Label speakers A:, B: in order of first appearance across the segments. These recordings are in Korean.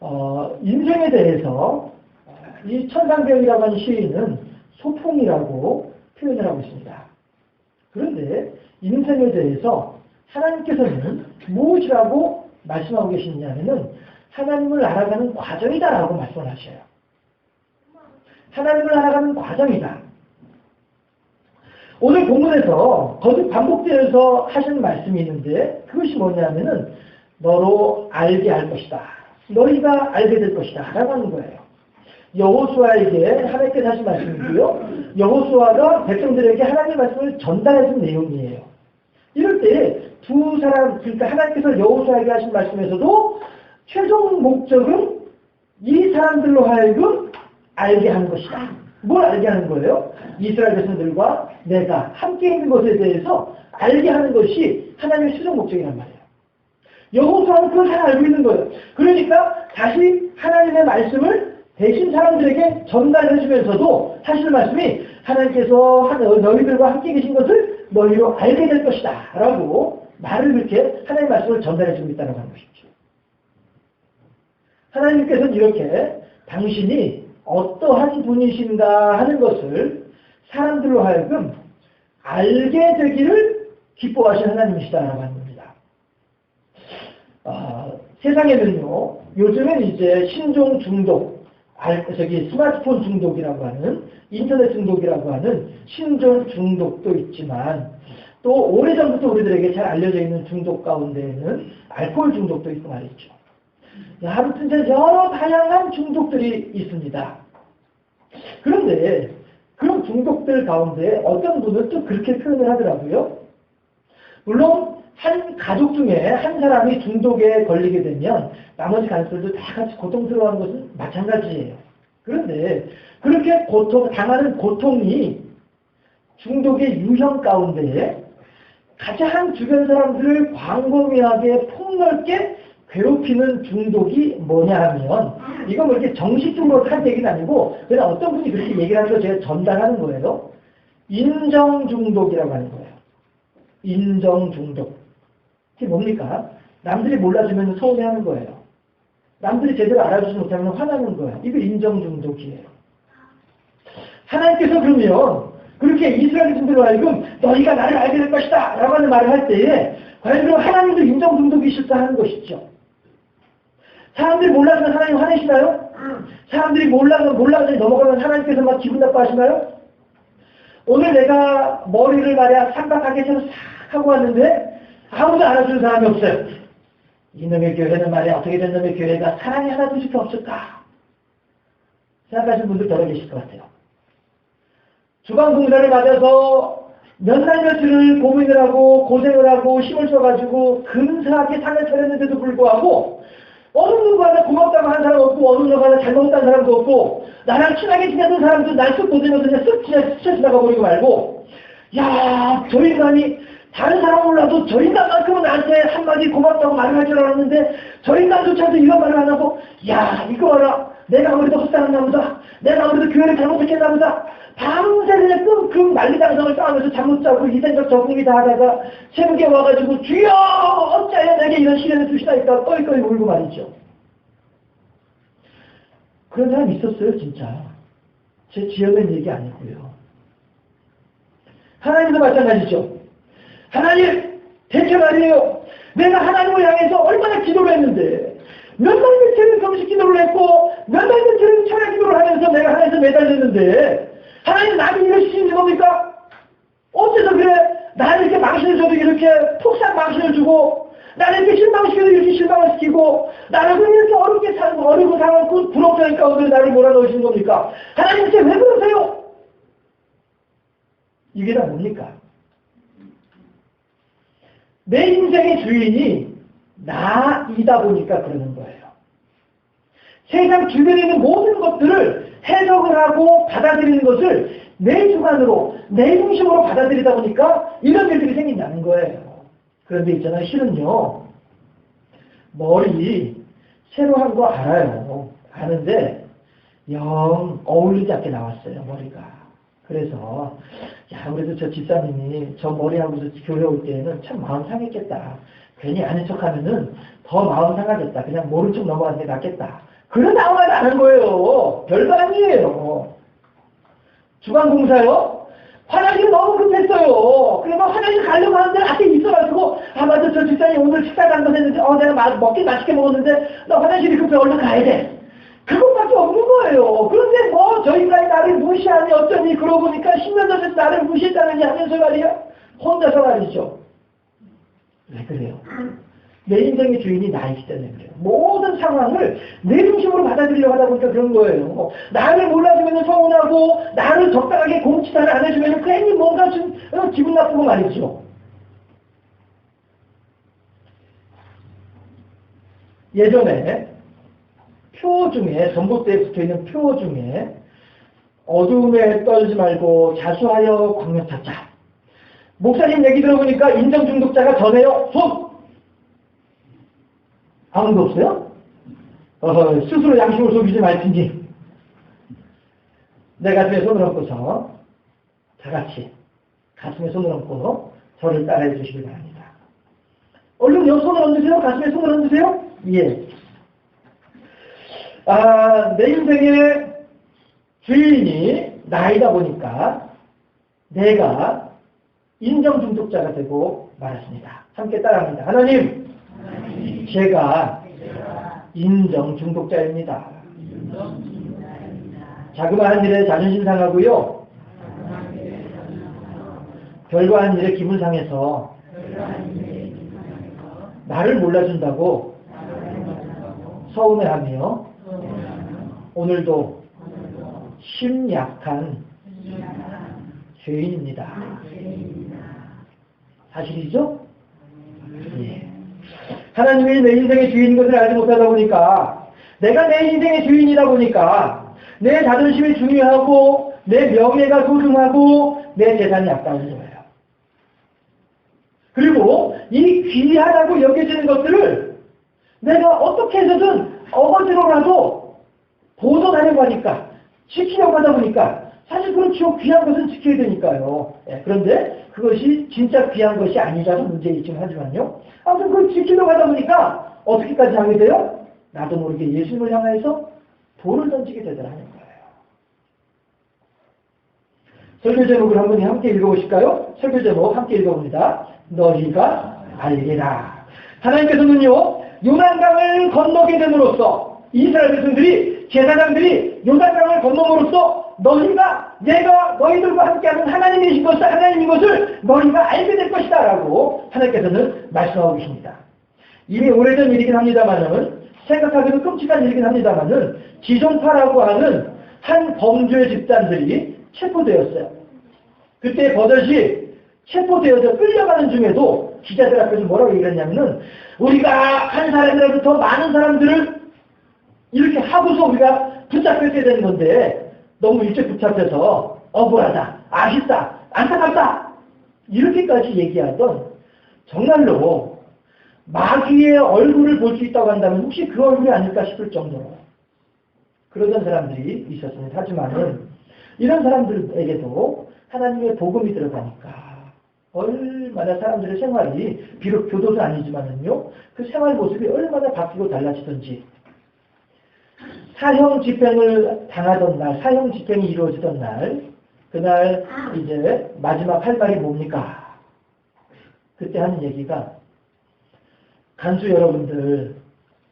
A: 어, 인생에 대해서 이 천상병이라고 하는 시인은 소풍이라고 표현을 하고 있습니다. 그런데 인생에 대해서 하나님께서는 무엇이라고 말씀하고 계시느냐면은 하나님을 알아가는 과정이다라고 말씀을 하셔요. 하나님을 알아가는 과정이다. 오늘 본문에서 거듭 반복되어서 하시는 말씀이 있는데 그것이 뭐냐면은 너로 알게 할 것이다. 너희가 알게 될 것이다. 라고 하는 거예요. 여호수아에게 하나님께서 하신 말씀이고요. 여호수아가 백성들에게 하나님의 말씀을 전달해준 내용이에요. 이럴 때 두 사람, 그러니까 하나님께서 여호수아에게 하신 말씀에서도 최종 목적은 이 사람들로 하여금 알게 하는 것이다. 뭘 알게 하는 거예요? 이스라엘 백성들과 내가 함께 있는 것에 대해서 알게 하는 것이 하나님의 최종 목적이란 말이에요. 여호수아는 그걸 잘 알고 있는 거예요. 그러니까 다시 하나님의 말씀을 대신 사람들에게 전달해 주면서도 하시는 말씀이 하나님께서 너희들과 함께 계신 것을 너희로 알게 될 것이다. 라고 말을 그렇게 하나님의 말씀을 전달해 주고 있다는 것이죠. 하나님께서는 이렇게 당신이 어떠한 분이신가 하는 것을 사람들로 하여금 알게 되기를 기뻐하신 하나님이시다라고 겁니다. 아, 세상에는요, 요즘은 이제 신종 중독, 저기 스마트폰 중독이라고 하는, 인터넷 중독이라고 하는 신종 중독도 있지만, 또 오래전부터 우리들에게 잘 알려져 있는 중독 가운데에는 알코올 중독도 있고 말이죠. 아무튼 여러 다양한 중독들이 있습니다. 그런데 그런 중독들 가운데 어떤 분은 또 그렇게 표현을 하더라고요. 물론 한 가족 중에 한 사람이 중독에 걸리게 되면 나머지 가족들도 다 같이 고통스러워하는 것은 마찬가지예요. 그런데 그렇게 고통, 당하는 고통이 중독의 유형 가운데 가장 주변 사람들을 광범위하게 폭넓게 괴롭히는 중독이 뭐냐 하면 이건 뭐 이렇게 정식적으로 한 얘기는 아니고 그냥 어떤 분이 그렇게 얘기를 하면서 제가 전달하는 거예요. 인정 중독이라고 하는 거예요. 인정 중독. 그게 뭡니까? 남들이 몰라주면 서운해하는 거예요. 남들이 제대로 알아주지 못하면 화나는 거예요. 이거 인정 중독이에요. 하나님께서 그러면 그렇게 이스라엘 분들로 하여금 너희가 나를 알게 될 것이다 라고 하는 말을 할 때에 과연 그럼 하나님도 인정 중독이실까 하는 것이죠. 사람들이 몰라서 하나님 화내시나요? 사람들이 몰라서 몰라서 넘어가면 하나님께서 막 기분 나빠하시나요? 오늘 내가 머리를 말이야 삼박하게 해서 싹 하고 왔는데 아무도 알아주는 사람이 없어요. 이놈의 교회는 말이야 어떻게 된 놈의 교회가 사랑이 하나도 씩 없을까? 생각하시는 분들 여러 계실 것 같아요. 주방공사를 맞아서 몇 날 며칠을 고민을 하고 고생을 하고 힘을 써가지고 근사하게 상을 차렸는데도 불구하고 어느 누구하나 고맙다고 하는 사람 없고 어느 누구하나 잘못한 사람도 없고 나랑 친하게 지내던 사람도 날쓱 보내면서 그냥 쓱 지나, 스쳐 지나가 버리고 말고 야 저 인간이 다른 사람 몰라도 저 인간만큼은 나한테 한마디 고맙다고 말을 할 줄 알았는데 저 인간조차도 이런 말을 안 하고 야 이거 봐라 내가 아무래도 헛살았나 보다 내가 아무래도 교회를 잘못했나 보다 밤새 그냥 끙끙 난리장성을 쌓으면서 잠못 자고 이 생각 저 궁리 다 하다가 새벽에 와가지고 주여 어찌하여 내게 이런 시련을 주시다니까 꺼이꺼이 울고 말이죠. 그런 사람 있었어요 진짜. 제 지어낸 얘기 아니고요. 하나님도 마찬가지죠. 하나님 대체 말이에요. 내가 하나님을 향해서 얼마나 기도를 했는데 몇달 며칠은 금식 기도를 했고 몇달 며칠은 철야 기도를 하면서 내가 하나님께 매달렸는데 하나님 나를 이러시는 겁니까? 어째서 그래? 나를 이렇게 망신을 줘도 이렇게 폭삭 망신을 주고 나를 이렇게 실망시켜도 이렇게 실망을 시키고 나를 이렇게 어렵게 살고 어렵고 당하고 부럽다니까 가운데 나를 몰아넣으시는 겁니까? 하나님 대체 왜 그러세요? 이게 다 뭡니까? 내 인생의 주인이 나이다 보니까 그러는 거예요. 세상 주변에 있는 모든 것들을 해석을 하고 받아들이는 것을 내 주관으로, 내 중심으로 받아들이다 보니까 이런 일들이 생긴다는 거예요. 그런데 있잖아요. 실은요. 머리 새로 한 거 알아요. 아는데 영 어울리지 않게 나왔어요. 머리가. 그래서 야 그래도 저 집사님이 저 머리하고서 교회 올 때는 참 마음 상했겠다. 괜히 아는 척하면은 더 마음 상하겠다. 그냥 모른 척 넘어가는 게 낫겠다. 그런 안한 거예요. 별거 아니에요. 주방공사요? 화장실 너무 급했어요. 그래 막 화장실 가려고 하는데 앞에 있어가지고 아 맞아 저 집사님 오늘 식사 잘못했는데 어 내가 마, 먹긴 맛있게 먹었는데 나 화장실이 급해 얼른 가야 돼. 그것밖에 없는 거예요. 그런데 뭐 저희가 나를 무시하니 어쩌니 그러고 보니까 10년 전에 나를 무시했다는지 하면서 말이야 혼자서 말이죠. 왜 그래요? 내 인생의 주인이 나이기 때문에 그래요. 모든 상황을 내 중심으로 받아들이려고 하다 보니까 그런 거예요. 뭐 나를 몰라주면 서운하고 나를 적당하게 공치사를 안 해주면 괜히 뭔가 좀 어, 기분 나쁘고 말이죠. 예전에 표 중에 전봇대에 붙어있는 표 중에 어두움에 떨지 말고 자수하여 광명 찾자. 목사님 얘기 들어보니까 인정 중독자가 전해요. 손! 아무도 없어요? 어허, 스스로 양심을 속이지 말든지. 내 가슴에 손을 얹고서 다 같이 가슴에 손을 얹고 저를 따라해 주시기 바랍니다. 얼른 여 손을 얹으세요. 가슴에 손을 얹으세요. 예. 아, 내 인생의 주인이 나이다 보니까 내가 인정 중독자가 되고 말았습니다. 함께 따라합니다. 하나님, 제가 인정 중독자입니다. 자그마한 일에 자존심 상하고요. 별거한 일에 기분 상해서 나를 몰라준다고 서운해하며 오늘도 심약한 죄인입니다. 사실이죠? 예. 하나님이 내 인생의 주인인 것을 알지 못하다 보니까 내가 내 인생의 주인이다 보니까 내 자존심이 중요하고 내 명예가 소중하고 내 재산이 아까운 거예요. 그리고 이 귀하다고 여겨지는 것들을 내가 어떻게 해서든 어거지로라도 보존하려고 하니까 지키려고 하다 보니까 사실 그렇죠. 귀한 것은 지켜야 되니까요. 예, 그런데 그것이 진짜 귀한 것이 아니라서 문제이긴 하지만요. 아무튼 그걸 지키려고 하다 보니까 어떻게까지 하게 돼요? 나도 모르게 예수님을 향해서 돌을 던지게 되더라는 거예요. 설교 제목을 한번 함께 읽어보실까요? 설교 제목 함께 읽어봅니다. 너희가 알리라. 하나님께서는요, 요단강을 건너게 됨으로써 이스라엘 백성들이 제사장들이 요단강을 건너므로써 너희가 내가 너희들과 함께하는 하나님이신 것을 하나님인 것을 너희가 알게 될 것이다 라고 하나님께서는 말씀하고 계십니다. 이미 오래전 일이긴 합니다만은 생각하기도 끔찍한 일이긴 합니다만은 지존파라고 하는 한 범죄 집단들이 체포되었어요. 그때 버젓이 체포되어서 끌려가는 중에도 기자들 앞에서 뭐라고 얘기했냐면은 우리가 한 사람이라도 많은 사람들을 하고서 우리가 붙잡혔어야 되는 건데 너무 일찍 붙잡혀서 억울하다, 아쉽다, 안타깝다 이렇게까지 얘기하던 정말로 마귀의 얼굴을 볼 수 있다고 한다면 혹시 그 얼굴이 아닐까 싶을 정도로 그러던 사람들이 있었습니다. 하지만은 이런 사람들에게도 하나님의 복음이 들어가니까 얼마나 사람들의 생활이 비록 교도도 아니지만은요 그 생활 모습이 얼마나 바뀌고 달라지던지 사형 집행을 당하던 날, 사형 집행이 이루어지던 날, 그날 이제 마지막 할 말이 뭡니까? 그때 하는 얘기가 간수 여러분들,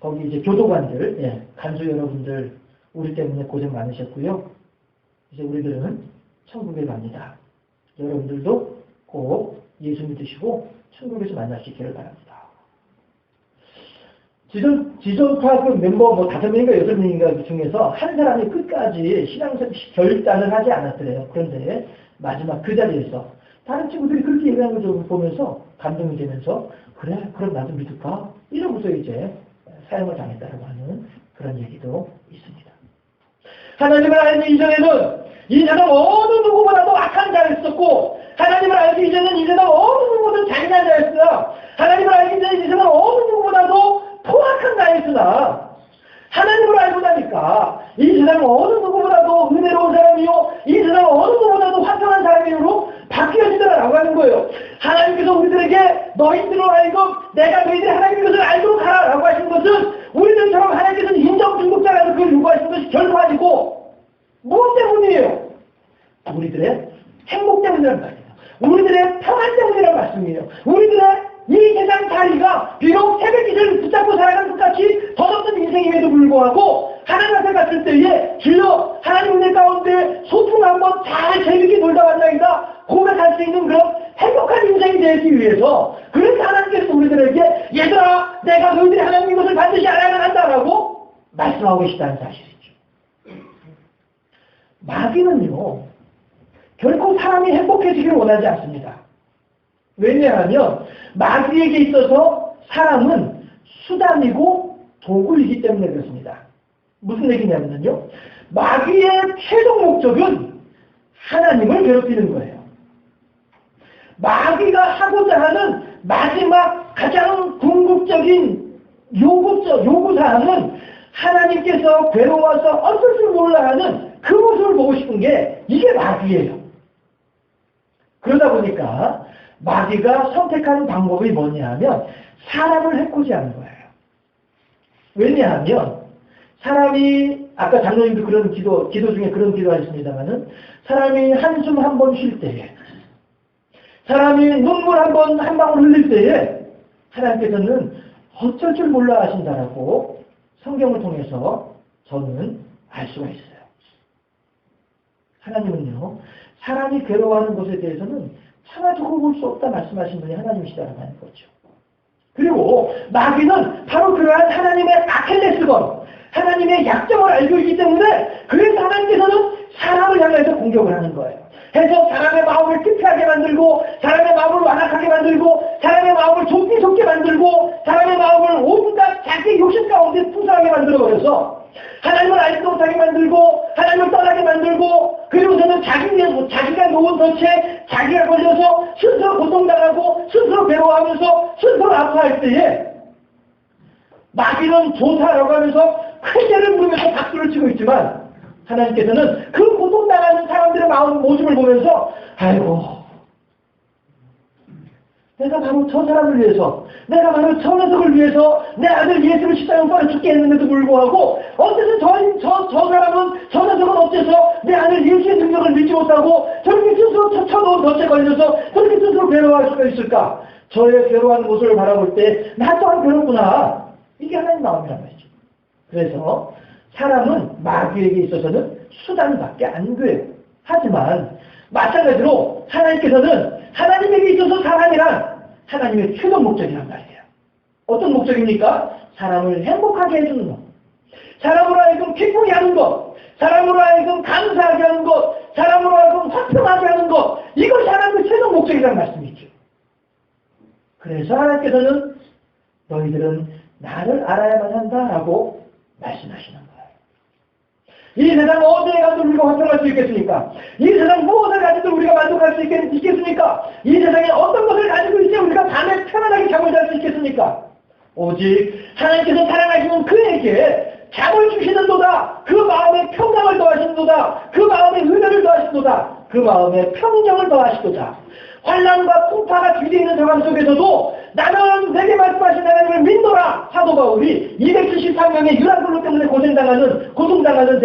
A: 거기 이제 교도관들, 예, 간수 여러분들, 우리 때문에 고생 많으셨고요. 이제 우리들은 천국에 갑니다. 여러분들도 꼭 예수 믿으시고 천국에서 만날 수 있기를 바랍니다. 지존, 지존파 그 멤버 뭐 다섯 명인가 여섯 명인가 중에서 한 사람이 끝까지 신앙 결단을 하지 않았더래요. 그런데 마지막 그 자리에서 다른 친구들이 그렇게 얘기하는 걸 보면서 감동이 되면서 그래 그럼 나도 믿을까? 이러면서 이제 사용을 당했다고 하는 그런 얘기도 있습니다. 하나님을 알기 이전에는 이 사람 어느 누구보다도 악한 자였었고 하나님을 알기 이전에는 이 사람 어느 누구보다도 잔인한 자였어요. 하나님을 알기 전에 이 사람 어느 누구보다도 포악한 자였으나 하나님을 알고 나니까 이 세상은 어느 누구보다도 은혜로운 사람이요 이 세상은 어느 누구보다도 화평한 사람이므로 바뀌 바뀌어지더라라고 하는 거예요. 하나님께서 우리들에게 너희들로 하여금 내가 너희들이 하나님의 것을 알도록 하라라고 하신 것은 우리들처럼 하나님께서는 인정 중독자라서 그걸 요구하신 것이 결코 아니고 무엇 때문이에요? 우리들의 행복 때문이란 말이에요. 우리들의 평안 때문이란 말씀이에요. 우리들의 이 세상 자리가 비록 새벽 기세를 붙잡고 살아가는 것 같이 더없는 인생임에도 불구하고 하나님 앞에 갔을 때에 주여 하나님 은혜 가운데 소풍 한번 잘 재밌게 놀다 왔나이다 고백할 수 있는 그런 행복한 인생이 되기 위해서 그래서 하나님께서 우리들에게 얘들아 내가 너희들이 하나님의 것을 반드시 알아야 한다라고 말씀하고 계시다는 사실이죠. 마귀는요 결코 사람이 행복해지기를 원하지 않습니다. 왜냐하면 마귀에게 있어서 사람은 수단이고 도구이기 때문에 그렇습니다. 무슨 얘기냐면요. 마귀의 최종 목적은 하나님을 괴롭히는 거예요. 마귀가 하고자 하는 마지막 가장 궁극적인 요구적, 요구사항은 하나님께서 괴로워서 어쩔 줄 몰라 하는 그 모습을 보고 싶은 게 이게 마귀예요. 그러다 보니까 마귀가 선택하는 방법이 뭐냐 하면 사람을 해코지 하는 거예요. 왜냐하면 사람이 아까 장로님도 그런 기도 기도 중에 그런 기도하셨습니다만은 사람이 한숨 한 번 쉴 때에 사람이 눈물 한 번 한 방울 흘릴 때에 하나님께서는 어쩔 줄 몰라 하신다라고 성경을 통해서 저는 알 수가 있어요. 하나님은요 사람이 괴로워하는 것에 대해서는 차마 두고 볼 수 없다 말씀하신 분이 하나님이시다라는 거죠. 그리고 마귀는 바로 그러한 하나님의 아킬레스건, 하나님의 약점을 알고 있기 때문에 그래서 하나님께서는 사람을 향해서 공격을 하는 거예요. 해서 사람의 마음을 피폐하게 만들고 사람의 마음을 완악하게 만들고 사람의 마음을 좁게 좁게 만들고 사람의 마음을 온갖 자기 욕심 가운데 풍성하게 만들어버려서 하나님을 알지 못하게 만들고 하나님을 떠나게 만들고 그리고서는 자기, 자기가 놓은 덫에 자기가 걸려서 스스로 고통당하고 스스로 괴로워하면서 스스로 아파할 때에 마귀는 좋다라고 하면서 큰 죄를 부르면서 박수를 치고 있지만 하나님께서는 그 고통당하는 사람들의 마음 모습을 보면서 아이고 내가 바로 저 사람을 위해서 내가 바로 저 녀석을 위해서 내 아들 예수를 십자가에 못 죽게 했는데도 불구하고 어째서 저, 저, 저 사람은 저 녀석은 어째서 내 아들 예수의 능력을 믿지 못하고 저렇게 스스로 쳐놓은 덫에 걸려서 저렇게 스스로 괴로워할 수가 있을까? 저의 괴로워하는 모습을 바라볼 때 나 또한 괴롭구나. 이게 하나님 마음이란 말이죠. 그래서 사람은 마귀에게 있어서는 수단밖에 안 돼요. 하지만 마찬가지로 하나님께서는 하나님에게 있어서 사람이란 하나님의 최종 목적이란 말이에요. 어떤 목적입니까? 사람을 행복하게 해주는 것. 사람으로 하여금 기쁘게 하는 것. 사람으로 하여금 감사하게 하는 것. 사람으로 하여금 화평하게 하는 것. 이것이 하나님의 최종 목적이라는 말씀이죠. 그래서 하나님께서는 너희들은 나를 알아야만 한다라고 말씀하시는 거예요. 이 세상 어디에 가도 우리가 화평할 수 있겠습니까? 이 세상 무엇을 가지도 우리가 만족할 수 있겠, 습니까 이 세상에 어떤 것을 가지고 있지 우리가 밤에 편안하게 잠을 잘 수 있겠습니까? 오직 하나님께서 사랑하시는 그에게 잠을 주시는 도다. 그 마음에 평강을 더하시는 도다. 그 마음에 은혜를 더하시는 도다. 그 마음에 평정을 더하시도다. 환란과 풍파가 뒤에 있는 상황 속에서도 나는 내게 말씀하신 하나님을 믿노라 사도 바울이 273명의 유랑불로 때문에 고생당하는 고통당하는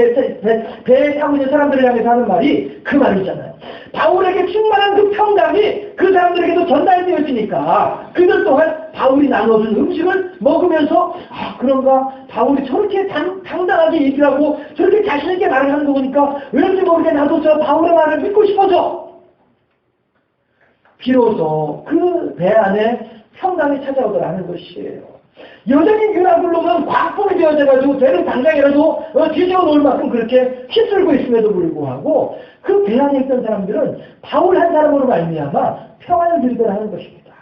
A: 배에 타고 있는 사람들을 향해서 하는 말이 그 말이잖아요. 바울에게 충만한 그 평강이 그 사람들에게도 전달되었으니까 그들 또한 바울이 나눠준 음식을 먹으면서 아 그런가 바울이 저렇게 당, 당당하게 얘기를 하고 저렇게 자신있게 말을 하는 거 보니까 왠지 모르게 나도 저 바울의 말을 믿고 싶어져 비로소 그 배 안에 평강이 찾아오더라는 것이에요. 여전히 유나블로는 광풍이 되어져가지고 배는 당장이라도 어, 뒤집어 놓을 만큼 그렇게 휩쓸고 있음에도 불구하고 그 배 안에 있던 사람들은 바울 한 사람으로 말미암아 평안을 들더라 하는 것입니다.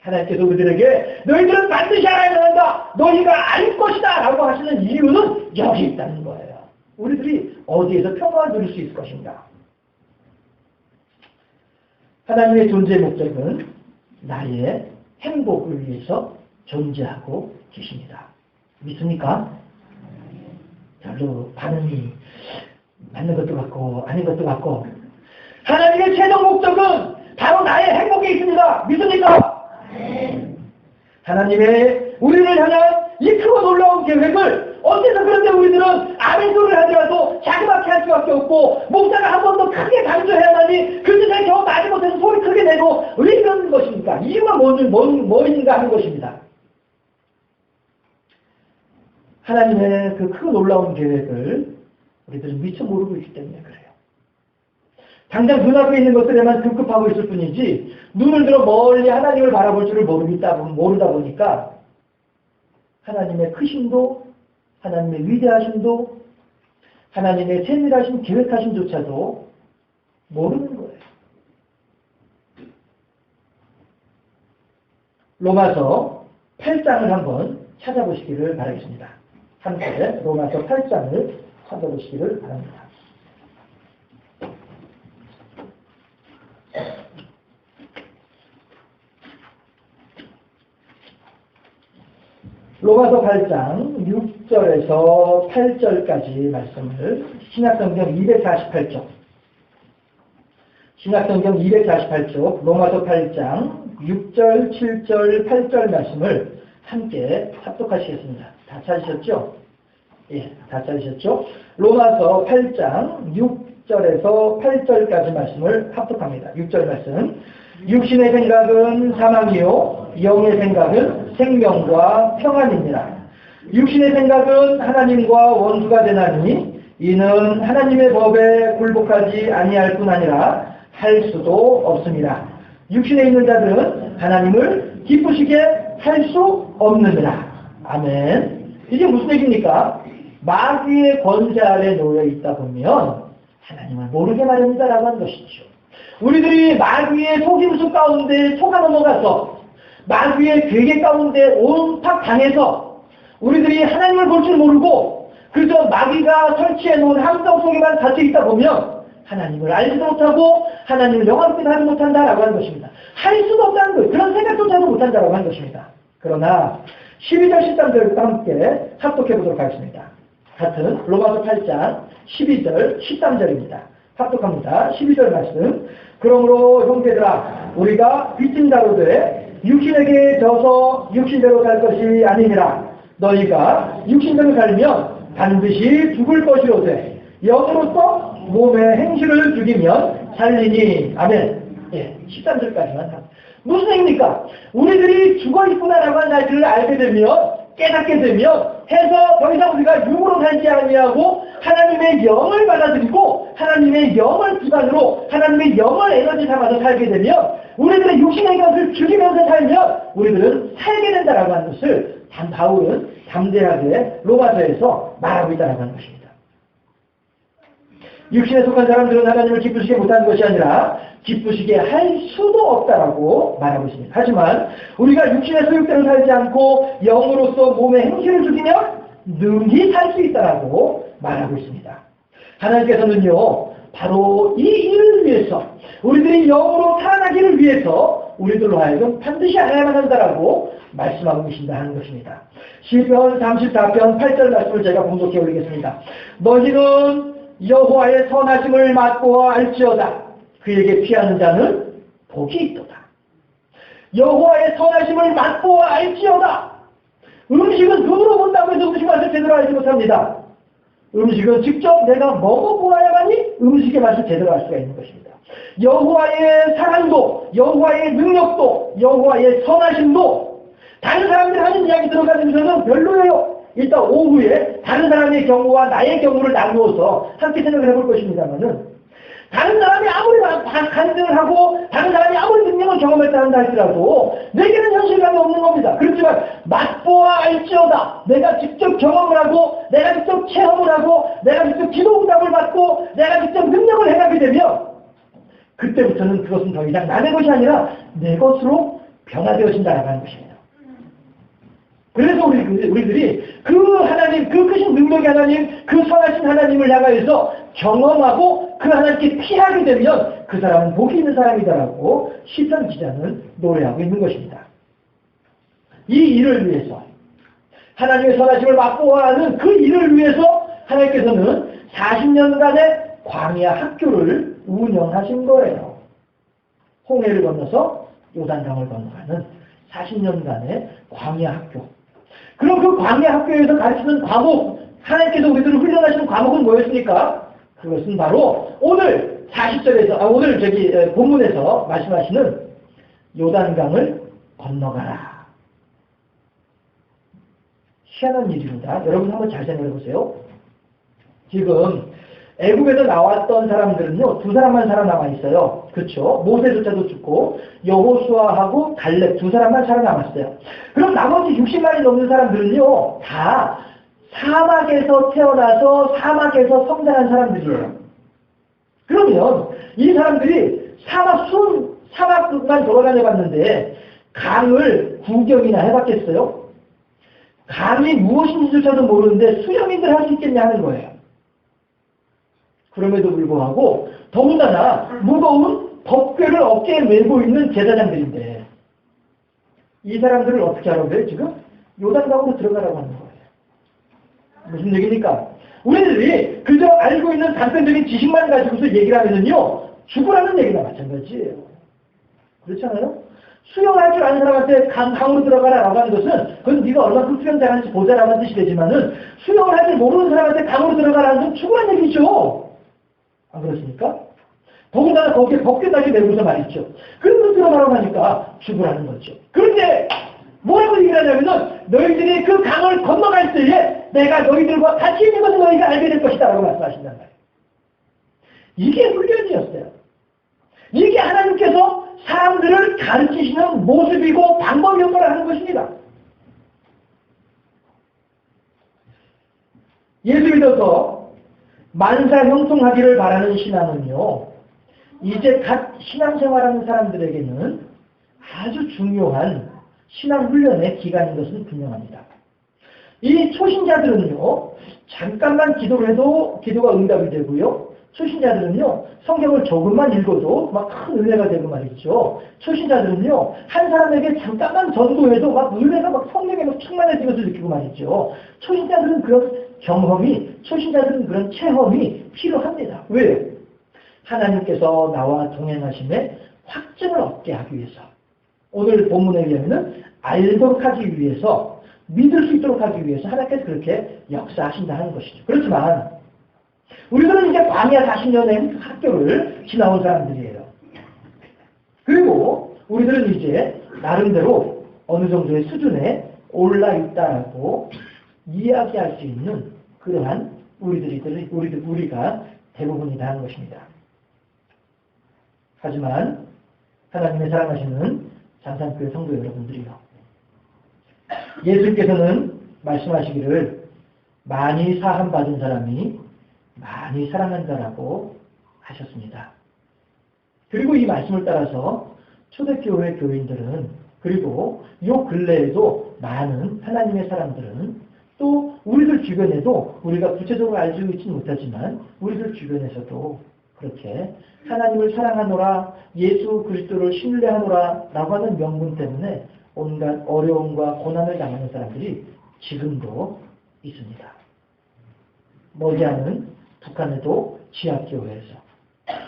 A: 하나님께서 그들에게 너희들은 반드시 알아야 한다. 너희가 알 것이다. 라고 하시는 이유는 여기 있다는 거예요. 우리들이 어디에서 평안을 누릴 수 있을 것인가. 하나님의 존재 목적은 나의 행복을 위해서 존재하고 계십니다. 믿습니까? 별로 반응이 맞는 것도 같고 아닌 것도 같고 하나님의 최종 목적은 바로 나의 행복에 있습니다. 믿습니까? 하나님의 우리를 향한 이 크고 놀라운 계획을 어째서 그런데 우리들은 아멘 소리를 하더라도 자그맣게 할 수밖에 없고 목사가 한 번 더 크게 강조해야만이 그 뜻을 겨우 나지 못해서 소리 크게 내고 왜 이러는 것입니까? 이유가 뭐, 뭐인가 하는 것입니다. 하나님의 그 크고 놀라운 계획을 우리들은 미처 모르고 있기 때문에 그래요. 당장 눈앞에 있는 것들에만 급급하고 있을 뿐이지 눈을 들어 멀리 하나님을 바라볼 줄을 모르다, 모르다 보니까 하나님의 크심도 하나님의 위대하심도 하나님의 세밀하신 계획하심조차도 모르는 거예요. 로마서 8장을 한번 찾아보시기를 바라겠습니다. 함께 로마서 8장을 찾아보시기를 바랍니다. 로마서 8장 6절에서 8절까지 말씀을 신약성경 248쪽 신약성경 248쪽 로마서 8장 6절, 7절, 8절 말씀을 함께 합독하시겠습니다. 다 찾으셨죠? 예, 다 찾으셨죠? 로마서 8장 6절에서 8절까지 말씀을 합독합니다. 6절 말씀 육신의 생각은 사망이요 영의 생각은 생명과 평안입니다. 육신의 생각은 하나님과 원수가 되나니 이는 하나님의 법에 굴복하지 아니할 뿐 아니라 할 수도 없습니다. 육신에 있는 자들은 하나님을 기쁘시게 할 수 없느니라. 아멘. 이게 무슨 얘기입니까? 마귀의 권세 아래 놓여 있다 보면 하나님을 모르게 마련이다라고 하는 것이죠. 우리들이 마귀의 속임수 가운데 속아 넘어가서 마귀의 괴계 가운데 온팍 당해서 우리들이 하나님을 볼 줄 모르고 그저 마귀가 설치해 놓은 함정 속에만 갇혀 있다 보면 하나님을 알지도 못하고 하나님을 영화롭게 하지 못한다라고 하는 것입니다. 할 수도 없다는 거예요. 그런 생각조차도 못한다라고 하는 것입니다. 그러나 12절 13절과 함께 합독해 보도록 하겠습니다. 같은 로마서 8장 12절 13절입니다. 합독합니다. 12절 말씀. 그러므로 형제들아 우리가 빚진 자로 돼 육신에게 져서 육신대로 살 것이 아니니라. 너희가 육신대로 살면 반드시 죽을 것이로되 영으로서 몸의 행실을 죽이면 살리니. 아멘. 예, 13절까지만 무슨 얘기입니까? 우리들이 죽어 있구나라고 하는 사실을 알게 되면 깨닫게 되면 해서 더 이상 우리가 육으로 살지 아니하고 하나님의 영을 받아들이고 하나님의 영을 기반으로 하나님의 영을 에너지 삼아서 살게 되면 우리들의 육신의 것을 죽이면서 살면 우리들은 살게 된다라고 하는 것을 단 바울은 담대하게 로마서에서 말하고 있다라고 하는 것입니다. 육신에 속한 사람들은 하나님을 기쁘시게 못하는 것이 아니라 기쁘시게 할 수도 없다라고 말하고 있습니다. 하지만 우리가 육신의 소욕대로 살지 않고 영으로서 몸의 행실을 죽이면 능히 살 수 있다라고 말하고 있습니다. 하나님께서는요, 바로 이 일을 위해서 우리들이 영으로 살아나기를 위해서 우리들로 하여금 반드시 알아야만 한다라고 말씀하고 계신다 하는 것입니다. 시편 34편 8절 말씀을 제가 공독해 올리겠습니다. 너희는 여호와의 선하심을 맛보아 알지어다. 그에게 피하는 자는 복이 있도다. 여호와의 선하심을 맛보아 알지어다. 음식은 눈으로 본다고 해서 음식 맛을 제대로 알지 못합니다. 음식은 직접 내가 먹어보아야만이 음식의 맛을 제대로 알 수가 있는 것입니다. 여호와의 사랑도, 여호와의 능력도, 여호와의 선하심도 다른 사람들이 하는 이야기 들어가면서는 별로예요. 일단 오후에 다른 사람의 경우와 나의 경우를 나누어서 함께 생각을 해볼 것입니다만은 다른 사람이 아무리 간증을 하고 다른 사람이 아무리 능력을 경험했다 한다 할지라도 내게는 현실감이 없는 겁니다. 그렇지만 맛보아 알지어다. 내가 직접 경험을 하고 내가 직접 체험을 하고 내가 직접 기도 응답을 받고 내가 직접 능력을 해가게 되면 그때부터는 그것은 더 이상 남의 것이 아니라 내 것으로 변화되어진다라고 하는 것입니다. 그래서 우리, 우리들이 그 하나님, 그 크신 능력의 하나님, 그 선하신 하나님을 향하여서 경험하고 그 하나님께 피하게 되면 그 사람은 복이 있는 사람이다라고 시편 기자는 노래하고 있는 것입니다. 이 일을 위해서 하나님의 선하심을 맛보아하는 그 일을 위해서 하나님께서는 40년간의 광야 학교를 운영하신 거예요. 홍해를 건너서 요단강을 건너가는 40년간의 광야 학교. 그럼 그 광야 학교에서 가르치는 과목, 하나님께서 우리들을 훈련하시는 과목은 뭐였습니까? 그것은 바로 오늘 40절에서, 아, 오늘 저기 본문에서 말씀하시는 요단강을 건너가라. 희한한 일입니다. 여러분 한번 잘 생각해 보세요. 지금 애굽에서 나왔던 사람들은요 두 사람만 살아남아 있어요. 그렇죠? 모세조차도 죽고 여호수아하고 갈렙 두 사람만 살아남았어요. 그럼 나머지 60만이 넘는 사람들은요 다 사막에서 태어나서 사막에서 성장한 사람들이에요. 그러면 이 사람들이 사막 순 사막만 돌아다녀 봤는데 강을 구경이나 해봤겠어요? 강이 무엇인지조차도 모르는데 수영인들 할 수 있겠냐 하는 거예요. 그럼에도 불구하고 더군다나 무거운 법궤를 어깨에 메고 있는 제사장들인데 이 사람들을 어떻게 하라고 해요 지금? 요단강으로 들어가라고 하는 거예요. 무슨 얘기입니까? 우리들이 그저 알고 있는 단편적인 지식만 가지고서 얘기를 하면은요 죽으라는 얘기나 마찬가지예요. 그렇잖아요? 수영할 줄 아는 사람한테 강, 강으로 들어가라라고 하는 것은 그건 네가 얼마큼 수영 잘하는지 보자라는 뜻이 되지만은 수영을 할 줄 모르는 사람한테 강으로 들어가라는 건 죽으라는 얘기죠. 안 그렇습니까? 더군다나 거기에 벗겨다시 내고서 말이죠. 그러면 들어가라고 하니까 죽으라는 거죠. 그런데 뭐라고 얘기를 하냐면은 너희들이 그 강을 건너갈 때에 내가 너희들과 같이 있는 것을 너희가 알게 될 것이다 라고 말씀하신단 말이에요. 이게 훈련이었어요. 이게 하나님께서 사람들을 가르치시는 모습이고 방법이었다라는 것입니다. 예수 믿어서 만사 형통하기를 바라는 신앙은요, 이제 갓 신앙생활하는 사람들에게는 아주 중요한 신앙 훈련의 기간인 것은 분명합니다. 이 초신자들은요, 잠깐만 기도를 해도 기도가 응답이 되고요. 초신자들은요, 성경을 조금만 읽어도 막 큰 은혜가 되고 말이죠. 초신자들은요, 한 사람에게 잠깐만 전도해도 막 은혜가 막 성령에 막 충만해진 것을 느끼고 말이죠. 초신자들은 그런 경험이, 초신자들은 그런 체험이 필요합니다. 왜? 하나님께서 나와 동행하심에 확증을 얻게 하기 위해서. 오늘 본문에 의하면 알도록 하기 위해서, 믿을 수 있도록 하기 위해서 하나님께서 그렇게 역사하신다 는 것이죠. 그렇지만, 우리들은 이제 광야 40년의 학교를 지나온 사람들이에요. 그리고 우리들은 이제 나름대로 어느 정도의 수준에 올라 있다라고 이야기할 수 있는 그러한 우리들이 우리들 우리가 대부분이다 하는 것입니다. 하지만 하나님의 사랑하시는 장산교회 성도 여러분들이요. 예수께서는 말씀하시기를 많이 사함 받은 사람이 많이 사랑한다라고 하셨습니다. 그리고 이 말씀을 따라서 초대교회 교인들은 그리고 이 근래에도 많은 하나님의 사람들은 또 우리들 주변에도 우리가 구체적으로 알지 못하지만 우리들 주변에서도 그렇게 하나님을 사랑하노라 예수 그리스도를 신뢰하노라 라고 하는 명분 때문에 온갖 어려움과 고난을 당하는 사람들이 지금도 있습니다. 머지않은 북한에도 지하교회에서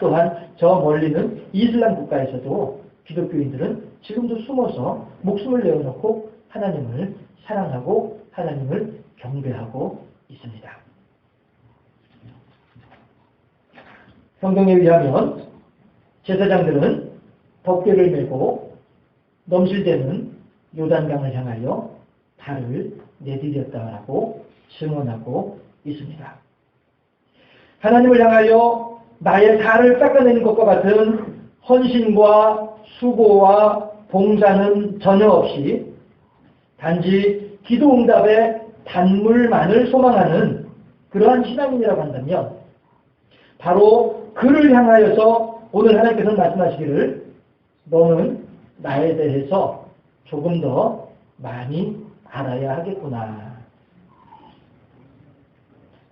A: 또한 저 멀리는 이슬람 국가에서도 기독교인들은 지금도 숨어서 목숨을 내어놓고 하나님을 사랑하고 하나님을 경배하고 있습니다. 성경에 의하면 제사장들은 덮개를 메고 넘실대는 요단강을 향하여 발을 내디뎠다라고 증언하고 있습니다. 하나님을 향하여 나의 살을 닦아내는 것과 같은 헌신과 수고와 봉사는 전혀 없이 단지 기도 응답의 단물만을 소망하는 그러한 신앙인이라고 한다면 바로 그를 향하여서 오늘 하나님께서 말씀하시기를 너는 나에 대해서 조금 더 많이 알아야 하겠구나.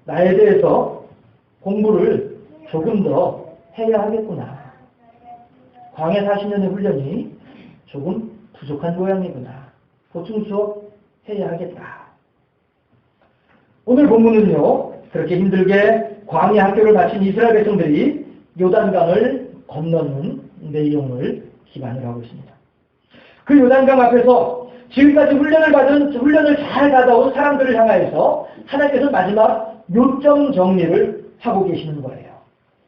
A: 나에 대해서 공부를 조금 더 해야 하겠구나. 광해 40년의 훈련이 조금 부족한 모양이구나. 보충 수업 해야 하겠다. 오늘 본문은요, 그렇게 힘들게 광해 학교를 마친 이스라엘 백성들이 요단강을 건너는 내용을 기반으로 하고 있습니다. 그 요단강 앞에서 지금까지 훈련을 받은 훈련을 잘 받아온 사람들을 향하여서 하나님께서 마지막 요점 정리를 하고 계시는 거예요.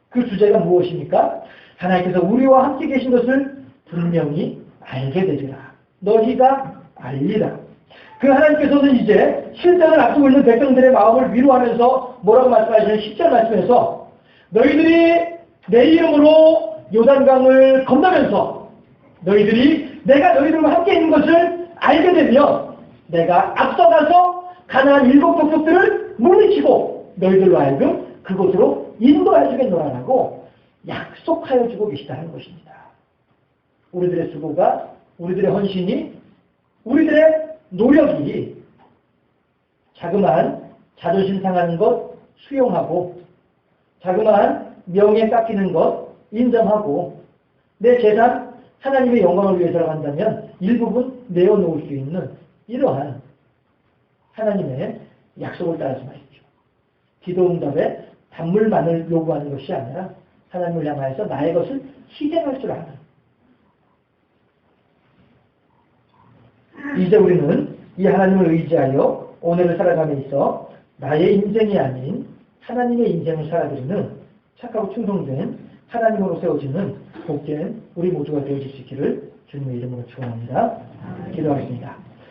A: 그 주제가 무엇입니까? 하나님께서 우리와 함께 계신 것을 분명히 알게 되리라. 너희가 알리라. 그 하나님께서는 이제 실전을 앞두고 있는 백성들의 마음을 위로하면서 뭐라고 말씀하시는 10절 말씀에서 너희들이 내 이름으로 요단강을 건너면서 너희들이 내가 너희들과 함께 있는 것을 알게 되면 내가 앞서가서 가나안 일곱 족속들을 물리치고 너희들로 하여금 그곳으로 인도해 주겠노라라고 약속하여 주고 계시다는 것입니다. 우리들의 수고가 우리들의 헌신이 우리들의 노력이 자그마한 자존심 상하는 것 수용하고 자그마한 명예 깎이는 것 인정하고 내 재산 하나님의 영광을 위해서라고 한다면 일부분 내어놓을 수 있는 이러한 하나님의 약속을 따라서 말이죠. 기도 응답에 단물만을 요구하는 것이 아니라 하나님을 향하여서 나의 것을 희생할 줄 아는 이제 우리는 이 하나님을 의지하여 오늘을 살아감에 있어 나의 인생이 아닌 하나님의 인생을 살아드리는 착하고 충성된 하나님으로 세워지는 복된 우리 모두가 되어질 수 있기를 주님의 이름으로 축원합니다. 기도하겠습니다.